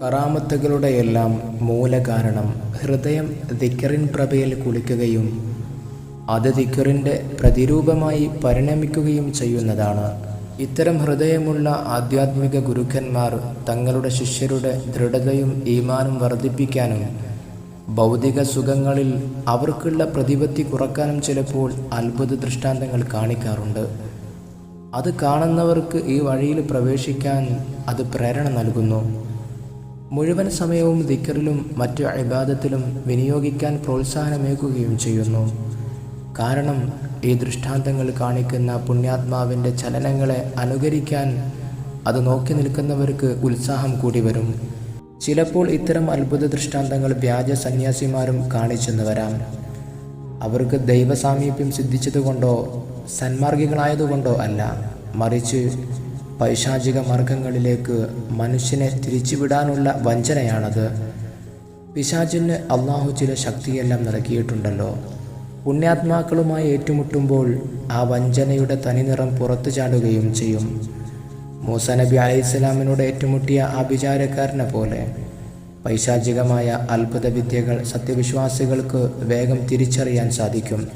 കറാമത്തുകളുടെയെല്ലാം മൂലകാരണം ഹൃദയം ദിക്കറിൻ പ്രഭയിൽ കുളിക്കുകയും അത് ദിക്കറിന്റെ പ്രതിരൂപമായി പരിണമിക്കുകയും ചെയ്യുന്നതാണ്. ഇത്തരം ഹൃദയമുള്ള ആധ്യാത്മിക ഗുരുക്കന്മാർ തങ്ങളുടെ ശിഷ്യരുടെ ദൃഢതയും ഈമാനും വർദ്ധിപ്പിക്കാനും ഭൗതിക സുഖങ്ങളിൽ അവർക്കുള്ള പ്രതിപത്തി കുറക്കാനും ചിലപ്പോൾ അത്ഭുത ദൃഷ്ടാന്തങ്ങൾ കാണിക്കാറുണ്ട്. അത് കാണുന്നവർക്ക് ഈ വഴിയിൽ പ്രവേശിക്കാൻ അത് പ്രേരണ നൽകുന്നു. മുഴുവൻ സമയവും ദിക്കറിലും മറ്റു അഭിബാധത്തിലും വിനിയോഗിക്കാൻ പ്രോത്സാഹനമേകുകയും ചെയ്യുന്നു. കാരണം ഈ ദൃഷ്ടാന്തങ്ങൾ കാണിക്കുന്ന പുണ്യാത്മാവിന്റെ ചലനങ്ങളെ അനുകരിക്കാൻ അത് നോക്കി നിൽക്കുന്നവർക്ക് ഉത്സാഹം കൂടി വരും. ചിലപ്പോൾ ഇത്തരം അത്ഭുത ദൃഷ്ടാന്തങ്ങൾ വ്യാജ സന്യാസിമാരും കാണിച്ചെന്ന് വരാം. അവർക്ക് ദൈവസാമീപ്യം സിദ്ധിച്ചതുകൊണ്ടോ സന്മാർഗികളായതുകൊണ്ടോ അല്ല. മറിച്ച് പൈശാചിക മാർഗങ്ങളിലേക്ക് മനുഷ്യനെ തിരിച്ചുവിടാനുള്ള വഞ്ചനയാണത്. പിശാചിന് അള്ളാഹു ചില ശക്തിയെല്ലാം നൽകിയിട്ടുണ്ടല്ലോ. പുണ്യാത്മാക്കളുമായി ഏറ്റുമുട്ടുമ്പോൾ ആ വഞ്ചനയുടെ തനിനിറം പുറത്തു ചാടുകയും ചെയ്യും. മൂസ നബി അലൈഹിസ്സലാമിനോട് ഏറ്റുമുട്ടിയ ആ വിചാരക്കാരനെ പോലെ പൈശാചികമായ അത്ഭുത വിദ്യകൾ സത്യവിശ്വാസികൾക്ക് വേഗം തിരിച്ചറിയാൻ സാധിക്കും.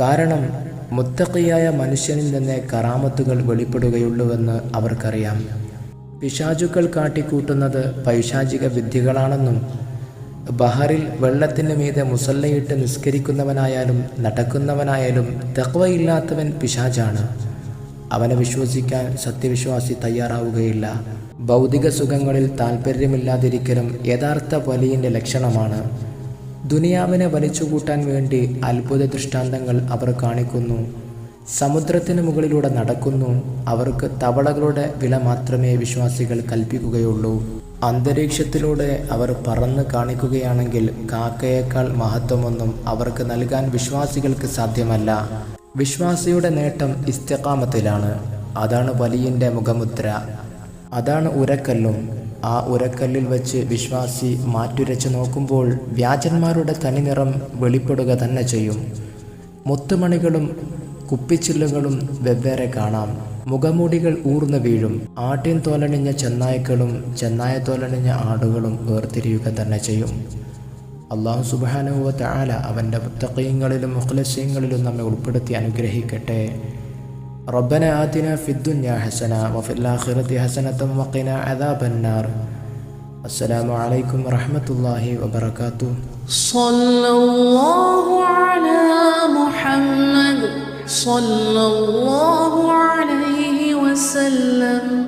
കാരണം മുത്തക്കിയായ മനുഷ്യനിൽ നിന്ന് കറാമത്തുകൾ വെളിപ്പെടുകയുള്ളൂവെന്ന് അവർക്കറിയാം. പിശാചുക്കൾ കാട്ടിക്കൂട്ടുന്നത് പൈശാചിക വിദ്യകളാണെന്നും ബഹറിൽ വെള്ളത്തിന് മീതെ മുസല്ലയിട്ട് നിസ്കരിക്കുന്നവനായാലും നടക്കുന്നവനായാലും തക്വയില്ലാത്തവൻ പിശാചാണ്. അവനെ വിശ്വസിക്കാൻ സത്യവിശ്വാസി തയ്യാറാവുകയില്ല. ഭൗതിക സുഖങ്ങളിൽ താല്പര്യമില്ലാതിരിക്കലും യഥാർത്ഥ വലിയന്റെ ലക്ഷണമാണ്. ദുനിയാവിനെ വലിച്ചുകൂട്ടാൻ വേണ്ടി അത്ഭുത ദൃഷ്ടാന്തങ്ങൾ അവർ കാണിക്കുന്നു. സമുദ്രത്തിന് മുകളിലൂടെ നടക്കുന്നു. അവർക്ക് തവളകളുടെ വില മാത്രമേ വിശ്വാസികൾ കൽപ്പിക്കുകയുള്ളൂ. അന്തരീക്ഷത്തിലൂടെ അവർ പറന്ന് കാണിക്കുകയാണെങ്കിൽ കാക്കയേക്കാൾ മഹത്വമൊന്നും അവർക്ക് നൽകാൻ വിശ്വാസികൾക്ക് സാധ്യമല്ല. വിശ്വാസിയുടെ നേട്ടം ഇസ്തകാമത്തിലാണ് അതാണ് വലിയന്റെ മുഖമുദ്ര. അതാണ് ഉരക്കല്ലും. ആ ഉരക്കല്ലിൽ വെച്ച് വിശ്വാസി മാറ്റുരച്ച് നോക്കുമ്പോൾ വ്യാജന്മാരുടെ തനിനിറം വെളിപ്പെടുക തന്നെ ചെയ്യും. മുത്തുമണികളും കുപ്പിച്ചില്ലുകളും വെവ്വേറെ കാണാം. മുഖമൂടികൾ ഊർന്നു വീഴും. ആട്ടിൻ തോലണിഞ്ഞ ചെന്നായ്ക്കളും ചെന്നായ തോലണിഞ്ഞ ആടുകളും വേർതിരിയുക തന്നെ ചെയ്യും. അള്ളാഹു സുബാനുവ ആല അവന്റെ പുത്തക്കയങ്ങളിലും മുഖലസ്യങ്ങളിലും നമ്മെ ഉൾപ്പെടുത്തി അനുഗ്രഹിക്കട്ടെ. റബ്ബന ആദിന ഫിദ്ദുന്യ ഹസന വഫില്ലാഖിറത്തി ഹസനത്തും വക്കിന അദാബന്നാർ. അസ്സലാമു അലൈക്കും വറഹ്മത്തുള്ളാഹി വബറകാതുഹു. സ്വല്ലല്ലാഹു അലാ മുഹമ്മദ് صلى الله عليه وسلم.